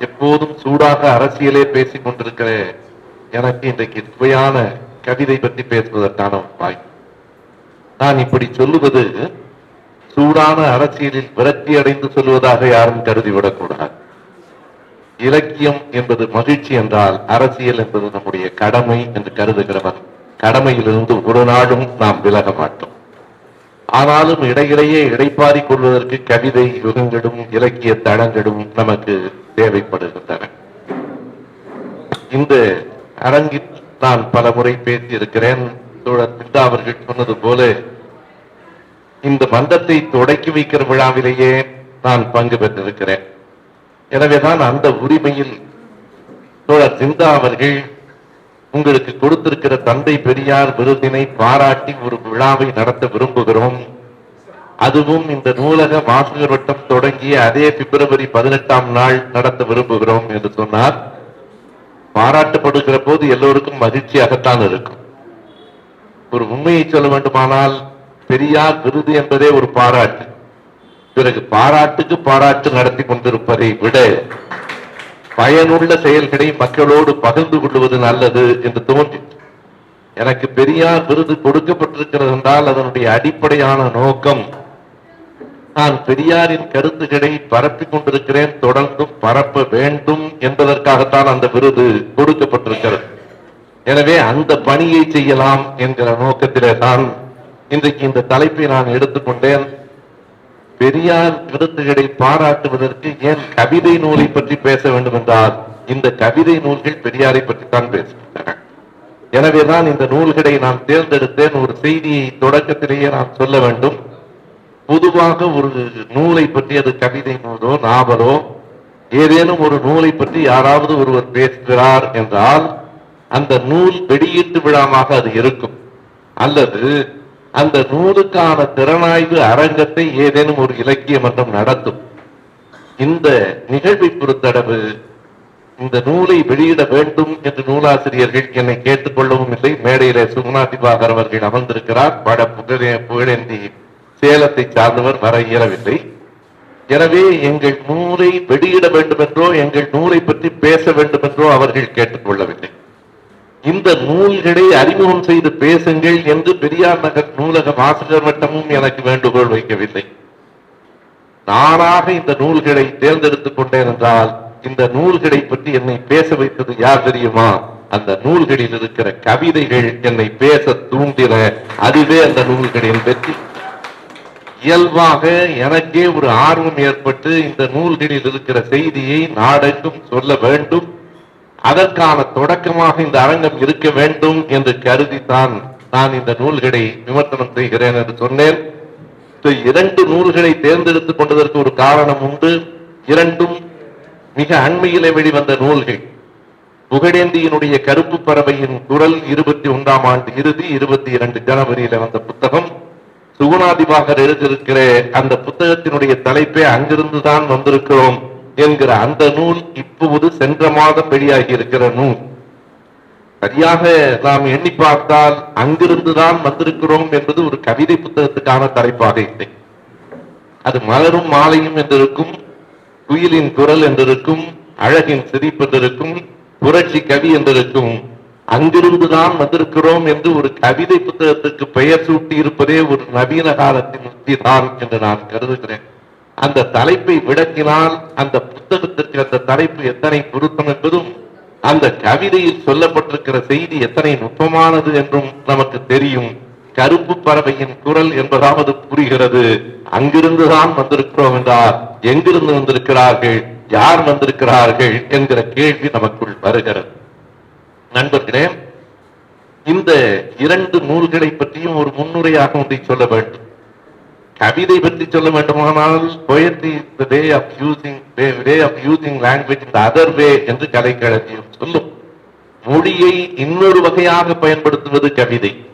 எப்போதும் சூடாக அரசியலே பேசிக் கொண்டிருக்கிற எனக்கு இன்றைக்கு சுவையான கவிதை பற்றி பேசுவதற்கான வாய். நான் இப்படி சொல்லுவது சூடான அரசியலில் விரக்தி அடைந்து சொல்வதாக யாரும் கருதிவிடக்கூடாது இலக்கியம் என்பது மகிழ்ச்சி என்றால் அரசியல் என்பது நம்முடைய கடமை என்று கருதுகிறவன் கடமையிலிருந்து ஒரு நாளும் நாம் விலக மாட்டோம். ஆனாலும் இடையிடையே இடைப்பாரிக் கொள்வதற்கு கவிதை யுகங்களும் இலக்கிய தளங்களும் நமக்கு தேவைப்படுகின்றன. இந்த அரங்கில் நான் பல முறை பேசியிருக்கிறேன். தோழர் பிந்தா அவர்கள் சொன்னது போல இந்த மன்றத்தை தொடக்கி வைக்கிற விழாவிலேயே நான் பங்கு பெற்றிருக்கிறேன். எனவேதான் அந்த உரிமையில் தோழர் சிந்தா அவர்கள் உங்களுக்கு கொடுத்திருக்கிற தந்தை பெரியார் விருதினை பாராட்டி ஒரு விழாவை நடத்த விரும்புகிறோம். அதுவும் இந்த நூலக வாசகர் வட்டம் தொடங்கிய அதே பிப்ரவரி பதினெட்டாம் நாள் நடத்த விரும்புகிறோம் என்று சொன்னார். பாராட்டப்படுகிற போது எல்லோருக்கும் மகிழ்ச்சியாகத்தான் இருக்கும். ஒரு உண்மையை சொல்ல வேண்டுமானால் பெரியார் விருது என்பதே ஒரு பாராட்டு. பிறகு பாராட்டுக்கு பாராட்டு நடத்தி கொண்டிருப்பதை விட பயனுள்ள செயல்களை மக்களோடு பகிர்ந்து கொள்வது நல்லது என்று தோன்றி எனக்கு பெரியார் விருது கொடுக்கப்பட்டிருக்கிறது என்றால் அதனுடைய அடிப்படையான நோக்கம் நான் பெரியாரின் கருத்துக்களை பரப்பிக் கொண்டிருக்கிறேன் தொடர்ந்தும் பரப்ப வேண்டும் என்பதற்காகத்தான் அந்த விருது கொடுக்கப்பட்டிருக்கிறது. எனவே அந்த பணியை செய்யலாம் என்கிற நோக்கத்திலே தான் இன்றைக்கு இந்த தலைப்பை நான் எடுத்துக்கொண்டேன். பெரியார் விருந்துகளை பாராட்டுவதற்கு ஏன் கவிதை நூலை பற்றி பேச வேண்டும் என்றால் இந்த கவிதை நூல்கள் பெரியாரை பற்றி தான் பேசுகின்றன. எனவேதான் இந்த நூல்களை நான் தேர்ந்தெடுத்தேன். ஒரு செய்தியை தொடக்கத்திலேயே நான் சொல்ல வேண்டும். பொதுவாக ஒரு நூலை பற்றி அது கவிதை நூலோ நாவலோ ஏதேனும் ஒரு நூலை பற்றி யாராவது ஒருவர் பேசுகிறார் என்றால் அந்த நூல் வெளியீட்டு விழாமாக அது இருக்கும். அல்லது அந்த நூலுக்கான திறனாய்வு அரங்கத்தை ஏதேனும் ஒரு இலக்கிய மன்றம் நடத்தும். இந்த நிகழ்வை பொறுத்தளவு இந்த நூலை வெளியிட வேண்டும் என்று நூலாசிரியர்கள் என்னை கேட்டுக்கொள்ளவும் இல்லை. மேடையில சுகுணா திவாகர் அவர்கள் அமர்ந்திருக்கிறார். பட புகழே புகழேந்தி சேலத்தை சார்ந்தவர் வர இயலவில்லை. எனவே எங்கள் நூலை வெளியிட வேண்டும் என்றோ எங்கள் நூலை பற்றி பேச வேண்டும் என்றோ அவர்கள் கேட்டுக்கொள்ளவில்லை. இந்த நூல்களை அறிமுகம் செய்து பேசுங்கள் என்று பெரியார் நகர் நூலக ஆசிரியர் வட்டமும் எனக்கு வேண்டுகோள் வைக்கவில்லை. நானாக இந்த நூல்களை தேர்ந்தெடுத்துக் கொண்டேன் என்றால் இந்த நூல்களை பற்றி என்னை பேச வைத்தது யார் தெரியுமா? அந்த நூல்களில் இருக்கிற கவிதைகள் என்னை பேச தூண்டின அதுவே அந்த நூல்களின் வெற்றி. இயல்பாக எனக்கே ஒரு ஆர்வம் ஏற்பட்டு இந்த நூல்களில் இருக்கிற செய்தியை நாடெங்கும் சொல்ல வேண்டும். அதற்கான தொடக்கமாக இந்த அரங்கம் இருக்க வேண்டும் என்று கருதித்தான் நான் இந்த நூல்களை விமர்சனம் செய்கிறேன் என்று சொன்னேன். இரண்டு நூல்களை தேர்ந்தெடுத்துக் கொண்டதற்கு ஒரு காரணம் உண்டு. இரண்டும் மிக அண்மையிலே வெளிவந்த நூல்கள். புகழேந்தியினுடைய கருப்பு பறவையின் குரல் இருபத்தி ஒன்றாம் ஆண்டு இறுதி இருபத்தி இரண்டு ஜனவரியில வந்த புத்தகம். சுகுணாதிபாகர் எழுதியிருக்கிற அந்த புத்தகத்தினுடைய தலைப்பே அங்கிருந்துதான் வந்திருக்கிறோம். என்கிற அந்த நூல் இப்போது சென்ற மாதம் வெளியாகி இருக்கிற நூல். சரியாக நாம் எண்ணி பார்த்தால் அங்கிருந்துதான் வந்திருக்கிறோம் என்பது ஒரு கவிதை புத்தகத்துக்கான தலைப்பாக இல்லை. அது மலரும் மாலையும் என்றிருக்கும் குயிலின் குரல் என்றிருக்கும் அழகின் சிரிப்பு என்றிருக்கும் புரட்சி கவி என்றிருக்கும் அங்கிருந்துதான் வந்திருக்கிறோம் என்று ஒரு கவிதை புத்தகத்துக்கு பெயர் சூட்டி இருப்பதே ஒரு நவீன காலத்தின் உத்தி தான் என்று நான் கருதுகிறேன். அந்த தலைப்பை விளக்கினால் அந்த புத்தகத்திற்கு அந்த தலைப்பு எத்தனை பொருத்தம் என்பதும் அந்த கவிதையில் சொல்லப்பட்டிருக்கிற செய்தி எத்தனை நுட்பமானது என்றும் நமக்கு தெரியும். கருப்பு பறவையின் குரல் என்பதாவது புரிகிறது. அங்கிருந்துதான் வந்திருக்கிறோம் என்றார். எங்கிருந்து வந்திருக்கிறார்கள்? யார் வந்திருக்கிறார்கள் என்கிற கேள்வி நமக்குள் வருகிறது. நண்பர்களே இந்த இரண்டு நூல்களை பற்றியும் ஒரு முன்னுரையாக ஒன்றை சொல்ல வேண்டும். கவிதை பற்றி சொல்ல வேண்டுமானால் poetry is the way of using way, way of using language in the என்று கலைக்களஞ்சியம் சொல்லும். மொழியை இன்னொரு வகையாக பயன்படுத்துவது கவிதை.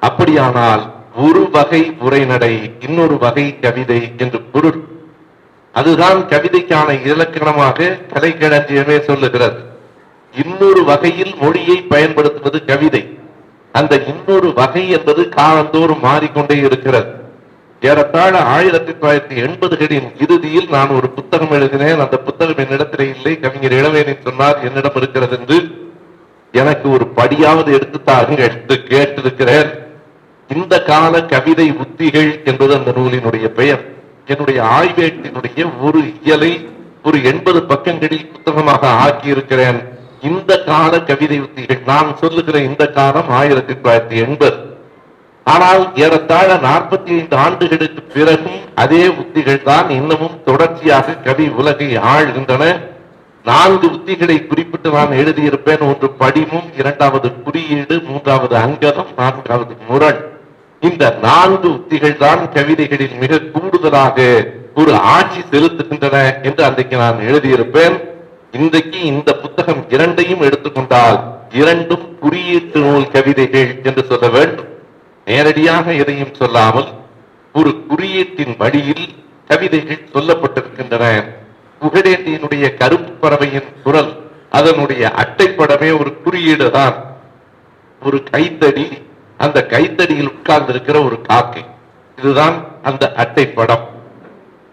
அப்படியானால் ஒரு வகை உரைநடை இன்னொரு வகை கவிதை என்று பொருள். அதுதான் கவிதைக்கான இலக்கணமாக கலைக்களஞ்சியமே சொல்லுகிறது. இன்னொரு வகையில் மொழியை பயன்படுத்துவது கவிதை. அந்த இன்னொரு வகை என்பது காலந்தோறும் மாறிக்கொண்டே இருக்கிறது. ஏறத்தாழ ஆயிரத்தி தொள்ளாயிரத்தி எண்பதுகளின் இறுதியில் நான் ஒரு புத்தகம் எழுதினேன். அந்த புத்தகம் என்னிடத்திலே இல்லை. கவிஞர் இளவேணி சொன்னார் என்னிடம் இருக்கிறது என்று எனக்கு ஒரு படியாவது எடுத்து என்று கேட்டிருக்கிறேன் இந்த கால கவிதை உத்திகள் என்பது அந்த நூலினுடைய பெயர். என்னுடைய ஆய்வேட்டினுடைய ஒரு இயலை ஒரு எண்பது பக்கங்களில் புத்தகமாக ஆக்கியிருக்கிறேன். இந்த கால கவிதை உத்திகள். நான் சொல்லுகிற இந்த காலம் ஆயிரத்தி தொள்ளாயிரத்தி எண்பது. ஆனால் ஏறத்தாழ நாற்பத்தி ஐந்து ஆண்டுகளுக்கு பிறகும் அதே உத்திகள் தான் இன்னமும் தொடர்ச்சியாக கவி உலகை ஆழ்கின்றன. நான்கு உத்திகளை குறிப்பிட்டு நான் எழுதியிருப்பேன். ஒன்று படிமும் இரண்டாவது குறியீடு மூன்றாவது அங்கதம் நான்காவது முரண். இந்த நான்கு உத்திகள் தான் கவிதைகளில் மிக கூடுதலாக ஒரு ஆட்சி செலுத்துகின்றன என்று அன்றைக்கு நான் எழுதியிருப்பேன். இன்றைக்கு இந்த புத்தகம் இரண்டையும் எடுத்துக்கொண்டால் இரண்டும் குறியீட்டு நூல் கவிதைகள் என்று சொல்ல வேண்டும். நேரடியாக எதையும் சொல்லாமல் ஒரு குறியீட்டின் வழியில் கவிதைகள் சொல்லப்பட்டிருக்கின்றன. புகழேந்தியினுடைய கருப்பு பறவையின் குரல் அதனுடைய அட்டைப்படமே ஒரு குறியீடு தான். ஒரு கைத்தடி அந்த கைத்தடியில் உட்கார்ந்திருக்கிற ஒரு காக்கை. இதுதான் அந்த அட்டைப்படம்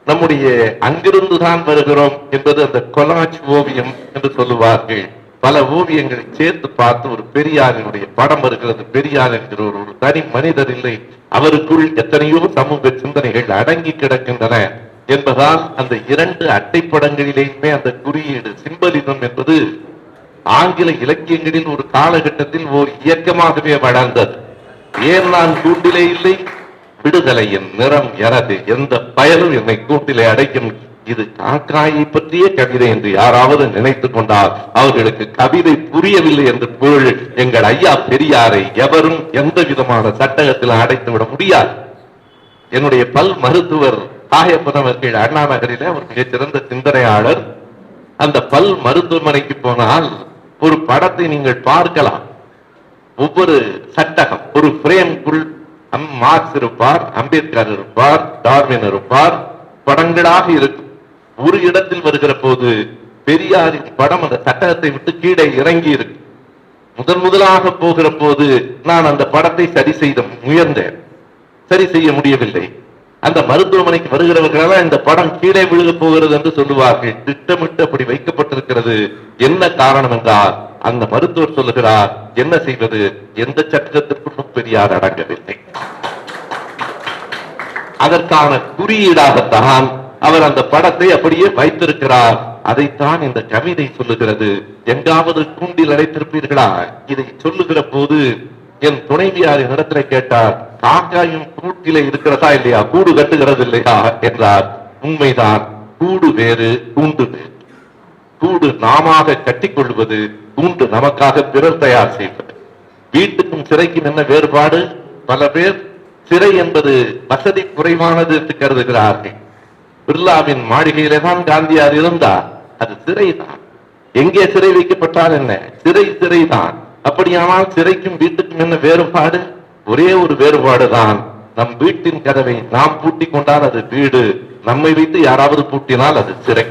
நம்முடைய அங்கிருந்து தான் வருகிறோம் என்பது அந்த கொலாச் ஓவியம் என்று சொல்லுவார்கள். பல ஓவியங்களை சேர்த்து பார்த்து ஒரு பெரியாரினுடைய படம் இருக்கிறது. பெரியார் என்கிற ஒரு ஒரு தனி மனிதர் இல்லை. அவருக்குள் எத்தனையோ சமூக சிந்தனைகள் அடங்கி கிடக்கின்றன என்பதால் அந்த இரண்டு அட்டைப்படங்களிலேயுமே அந்த குறியீடு சிம்பலிசம் என்பது ஆங்கில இலக்கியங்களில் ஒரு காலகட்டத்தில் ஓர் இயக்கமாகவே வளர்ந்தது. ஏன் நான் கூட்டிலே இல்லை விடுதலையின் நிறம் எனது. எந்த பயனும் என்னை கூட்டிலே அடைக்கும் இது காக்காயை பற்றிய கவிதை என்று யாராவது நினைத்துக் கொண்டால் அவர்களுக்கு கவிதை புரியவில்லை என்று பொருள் எங்கள் ஐயா பெரியாரை எவரும் எந்த விதமான சட்டகத்தில் அடைத்து விட முடியாது. என்னுடைய பல் மருத்துவர் காயப்பன் அவர்கள் அண்ணா நகரிலே அவர் மிகச்சிறந்த சிந்தனையாளர். அந்த பல் மருத்துவமனைக்கு போனால் ஒரு படத்தை நீங்கள் பார்க்கலாம். ஒவ்வொரு சட்டகம் ஒரு பிரேம்குள் மார்க்ஸ் இருப்பார் அம்பேத்கர் இருப்பார் டார்வின் இருப்பார் படங்களாக இருக்கும். ஒரு இடத்தில் வருகிற போது பெரியாரின் படம் அந்த சட்டகத்தை விட்டு கீழே இறங்கி இருக்கு. முதன் முதலாக போகிற போது நான் அந்த படத்தை சரி செய்த முயன்றேன். சரி செய்ய முடியவில்லை. அந்த மருத்துவமனைக்கு வருகிறவர்களெல்லாம் இந்த படம் கீழே விழுக போகிறது என்று சொல்லுவார்கள். திட்டமிட்டு அப்படி வைக்கப்பட்டிருக்கிறது. என்ன காரணம் என்றால் அந்த மருத்துவர் சொல்லுகிறார் என்ன செய்வது? எந்த சட்டத்திற்கும் பெரியார் அடங்கவில்லை. அதற்கான குறியீடாகத்தான் அவர் அந்த படத்தை அப்படியே வைத்திருக்கிறார். அதைத்தான் இந்த கவிதை சொல்லுகிறது. எங்காவது கூண்டில் அடைத்திருப்பீர்களா? இதை சொல்லுகிற போது என் துணைவியாரின் இடத்துல கேட்டார் காக்காயும் கூட்டிலே இருக்கிறதா இல்லையா? கூடு கட்டுகிறது இல்லையா? என்றார். உண்மைதான். கூடு வேறு கூண்டு வேறு. கூடு நாமாக கட்டிக்கொள்வது கூண்டு நமக்காக பிறர் தயார் செய்வது. வீட்டுக்கும் சிறைக்கும் என்ன வேறுபாடு? பல பேர் சிறை என்பது வசதி குறைவானது என்று கருதுகிறார்கள். பிர்லாவின் மாளிகையிலே தான் காந்தியார் இருந்தார். அது சிறைதான். எங்கே சிறை வைக்கப்பட்டால் என்ன? சிறை சிறைதான். அப்படியானால் சிறைக்கும் வீட்டுக்கும் என்ன வேறுபாடு? ஒரே ஒரு வேறுபாடு தான் நம் வீட்டின் கதவை நாம் பூட்டிக் கொண்டால் அது வீடு. நம்மை வைத்து யாராவது பூட்டினால் அது சிறை.